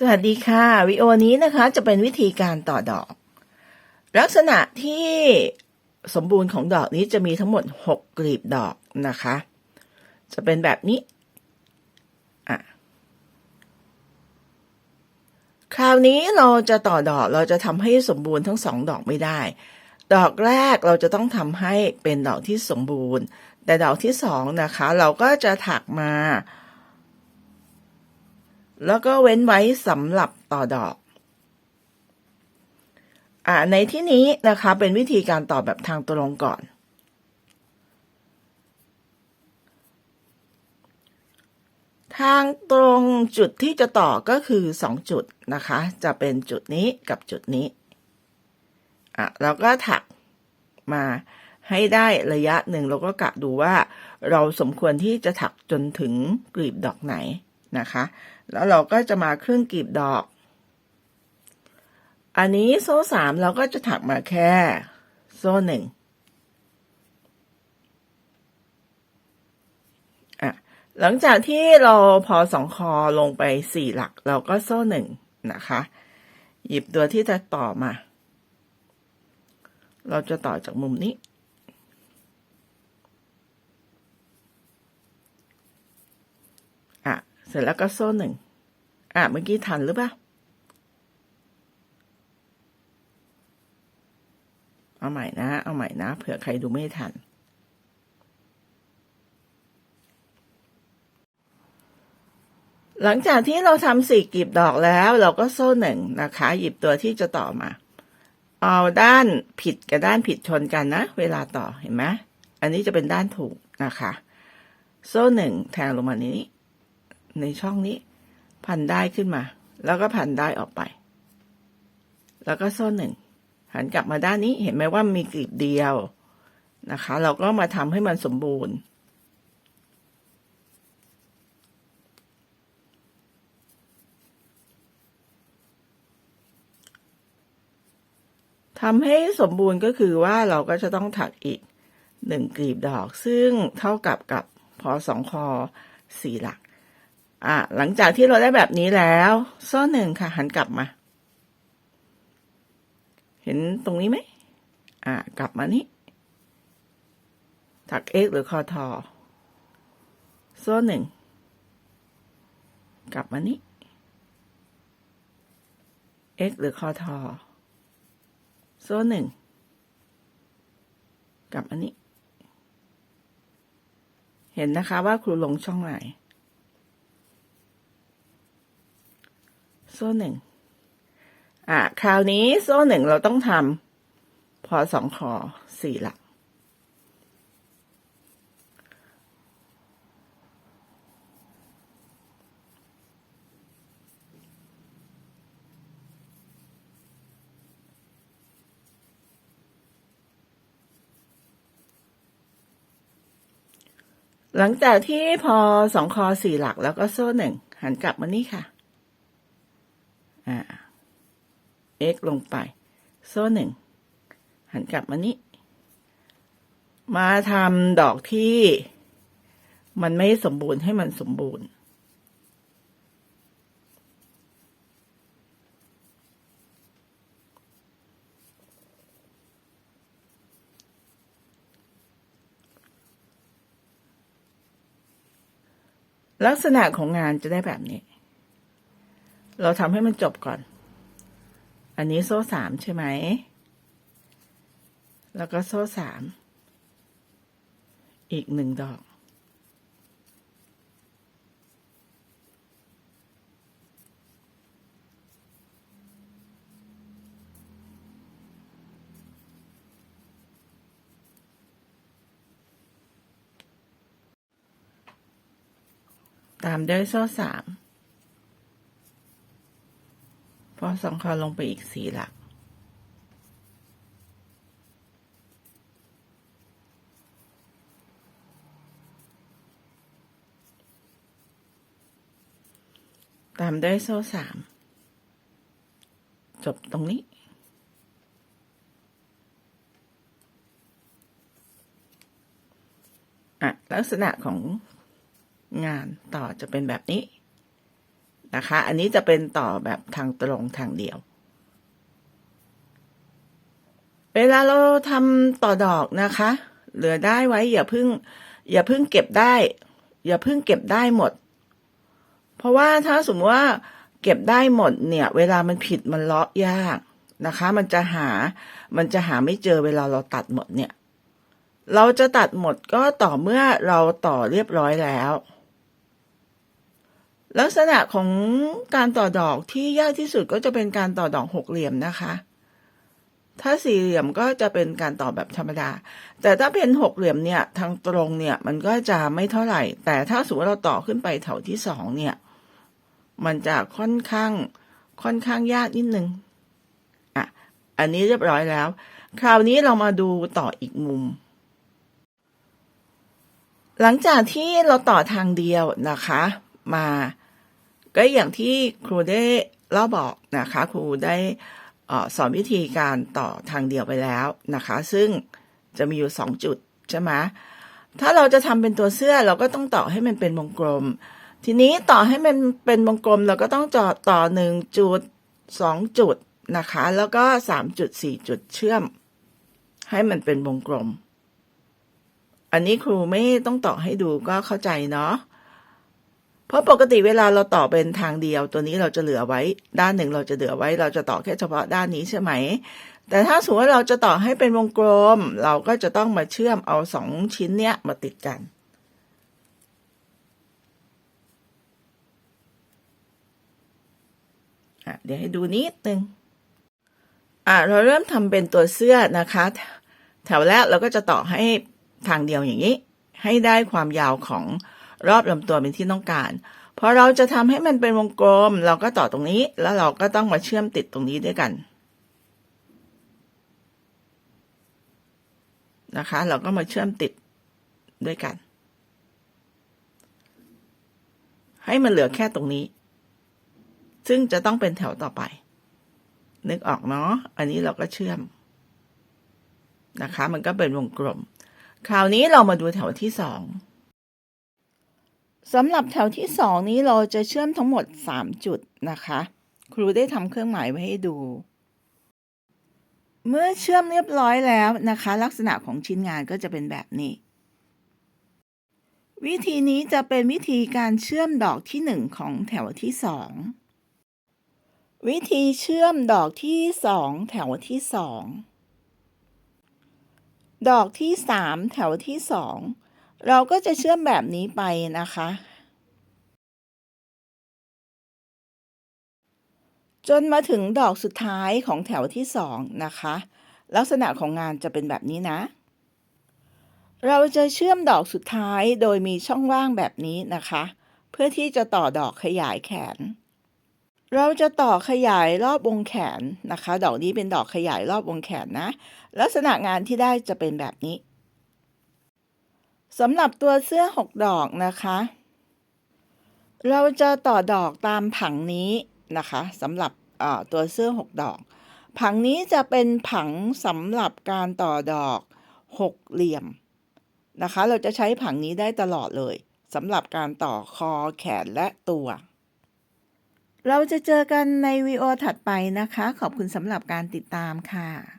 สวัสดีค่ะวิดีโอนี้นะคะจะเป็นวิธีการต่อดอก ลักษณะที่สมบูรณ์ของดอกนี้จะมีทั้งหมด 6 กลีบดอกนะคะ จะเป็นแบบนี้อะคราวนี้เราจะต่อดอกเราจะทำให้สมบูรณ์ทั้งสองดอกไม่ได้ ดอกแรกเราจะต้องทำให้เป็นดอกที่สมบูรณ์ แต่ดอกที่สองนะคะ เราก็จะถักมา แล้วก็เว้นไว้สำหรับต่อดอกอ่าในที่นี้นะคะเป็นวิธีการต่อแบบทางตรงก่อน ทางตรงจุดที่จะต่อก็คือสองจุดนะคะ จะเป็นจุดนี้กับจุดนี้อะเราก็ถักมาให้ได้ระยะหนึ่งเราก็กะดูว่า เราสมควรที่จะถักจนถึงกลีบดอกไหน นะคะ แล้วเราก็จะมาครึ่งกลีบดอก อันนี้โซ่สามเราก็จะถักมาแค่โซ่หนึ่งหลังจากที่เราพอสองคอลงไปสี่หลัก เราก็โซ่หนึ่งนะคะ หยิบตัวที่จะต่อมา เราจะต่อจากมุมนี้ อะ เสร็จแล้วก็โซ่หนึ่งอะเมื่อกี้ทันหรือเปล่าเอาใหม่นะ เอาใหม่นะ เผื่อใครดูไม่ทัน หลังจากที่เราทำสี่กลีบดอกแล้ว เราก็โซ่หนึ่งนะคะ หยิบตัวที่จะต่อมา เอาด้านผิดกับด้านผิดชนกันนะ เวลาต่อเห็นไหมอันนี้จะเป็นด้านถูกนะคะ โซ่หนึ่งแทงลงมาในนี้ ในช่องนี้ พันได้ขึ้นมา แล้วก็พันได้ออกไป แล้วก็โซ่หนึ่งหันกลับมาด้านนี้เห็นไหมว่ามีกลีบเดียวนะคะ เราก็มาทำให้มันสมบูรณ์ ทำให้สมบูรณ์ก็คือว่าเราก็จะต้องถักอีกหนึ่งกลีบดอก ซึ่งเท่ากับกับพอสองคอสี่หลัก อะหลังจากที่เราได้แบบนี้แล้ว โซ่หนึ่งค่ะ หันกลับมา เห็นตรงนี้ไหมอะกลับมานี้ถักเอ็กหรือคอทอโซ่หนึ่งกลับมานี้เอ็กหรือคอทอโซ่หนึ่งกับอันนี้ เห็นนะคะว่าครูลงช่องไหน โซ่หนึ่งอะคราวนี้โซ่หนึ่งเราต้องทำพอสองคอสี่หลัก หลังจากที่พอสองคอสี่หลักแล้วก็โซ่หนึ่งหันกลับมานี่ค่ะ อ่า x ลงไป โซ่หนึ่งหันกลับมานี้ มาทำดอกที่มันไม่สมบูรณ์ให้มันสมบูรณ์ ลักษณะของงานจะได้แบบนี้ เราทำให้มันจบก่อน อันนี้โซ่สามใช่ไหม แล้วก็โซ่สาม อีกหนึ่งดอก ตามด้วยโซ่สาม พอสองคอลงไปอีกสี่หลัก ตามด้วยโซ่สามจบตรงนี้อะลักษณะของงานต่อจะเป็นแบบนี้ นะคะ อันนี้จะเป็นต่อแบบทางตรงทางเดียว เวลาเราทำต่อดอกนะคะ เหลือได้ไว้อย่าเพิ่ง อย่าเพิ่งเก็บได้ อย่าเพิ่งเก็บได้หมด เพราะว่าถ้าสมมติว่าเก็บได้หมดเนี่ย เวลามันผิดมันเลาะยากนะคะ มันจะหา มันจะหาไม่เจอเวลาเราตัดหมดเนี่ย เราจะตัดหมดก็ต่อเมื่อเราต่อเรียบร้อยแล้ว ลักษณะของการต่อดอกที่ยากที่สุดก็จะเป็นการต่อดอกหกเหลี่ยมนะคะ ถ้าสี่เหลี่ยมก็จะเป็นการต่อแบบธรรมดา แต่ถ้าเป็นหกเหลี่ยมเนี่ยทางตรงเนี่ยมันก็จะไม่เท่าไหร่ แต่ถ้าสมมติเราต่อขึ้นไปแถวที่สองเนี่ย มันจะค่อนข้างค่อนข้างยากนิดนึงอะอันนี้เรียบร้อยแล้ว คราวนี้เรามาดูต่ออีกมุมหลังจากที่เราต่อทางเดียวนะคะ มา ก็อย่างที่ครูได้เล่าบอกนะคะ ครูได้สอนวิธีการต่อทางเดียวไปแล้วนะคะ ซึ่งจะมีอยู่สองจุดใช่ไหมถ้าเราจะทำเป็นตัวเสื้อเราก็ต้องต่อให้มันเป็นวงกลม ทีนี้ต่อให้มันเป็นวงกลมเราก็ต้องจอดต่อหนึ่งจุดสองจุดนะคะ แล้วก็สามจุดสี่จุดเชื่อม ให้มันเป็นวงกลม อันนี้ครูไม่ต้องต่อให้ดูก็เข้าใจเนาะ เพราะปกติเวลาเราต่อเป็นทางเดียว ตัวนี้เราจะเหลือไว้ ด้านหนึ่งเราจะเหลือไว้ เราจะต่อแค่เฉพาะด้านนี้ใช่ไหม แต่ถ้าสมมติว่าเราจะต่อให้เป็นวงกลม เราก็จะต้องมาเชื่อมเอาสองชิ้นเนี้ยมาติดกันอะเดี๋ยวให้ดูนิดนึงอะเราเริ่มทำเป็นตัวเสื้อนะคะ แถวแรกเราก็จะต่อให้ทางเดียวอย่างนี้ ให้ได้ความยาวของ รอบลำตัวเป็นที่ต้องการพอเราจะทำให้มันเป็นวงกลม เราก็ต่อตรงนี้ แล้วเราก็ต้องมาเชื่อมติดตรงนี้ด้วยกันนะคะ เราก็มาเชื่อมติดด้วยกัน ให้มันเหลือแค่ตรงนี้ ซึ่งจะต้องเป็นแถวต่อไป นึกออกเนาะอันนี้เราก็เชื่อมนะคะ มันก็เป็นวงกลม คราวนี้เรามาดูแถวที่สอง สำหรับแถวที่สองนี้เราจะเชื่อมทั้งหมดสามจุดนะคะ ครูได้ทำเครื่องหมายไว้ให้ดู เมื่อเชื่อมเรียบร้อยแล้วนะคะ ลักษณะของชิ้นงานก็จะเป็นแบบนี้ วิธีนี้จะเป็นวิธีการเชื่อมดอกที่หนึ่งของแถวที่สองวิธีเชื่อมดอกที่สองแถวที่สองดอกที่สามแถวที่สอง เราก็จะเชื่อมแบบนี้ไปนะคะ จนมาถึงดอกสุดท้ายของแถวที่สองนะคะ ลักษณะของงานจะเป็นแบบนี้นะ เราจะเชื่อมดอกสุดท้ายโดยมีช่องว่างแบบนี้นะคะ เพื่อที่จะต่อดอกขยายแขน เราจะต่อขยายรอบวงแขนนะคะ ดอกนี้เป็นดอกขยายรอบวงแขนนะ ลักษณะงานที่ได้จะเป็นแบบนี้ สำหรับตัวเสื้อหกดอกนะคะ เราจะต่อดอกตามผังนี้นะคะสำหรับตัวเสื้อหกดอก ผังนี้จะเป็นผังสำหรับการต่อดอกหกเหลี่ยมนะคะ เราจะใช้ผังนี้ได้ตลอดเลยสำหรับการต่อคอแขนและตัว เราจะเจอกันในวีดีโอถัดไปนะคะ ขอบคุณสำหรับการติดตามค่ะ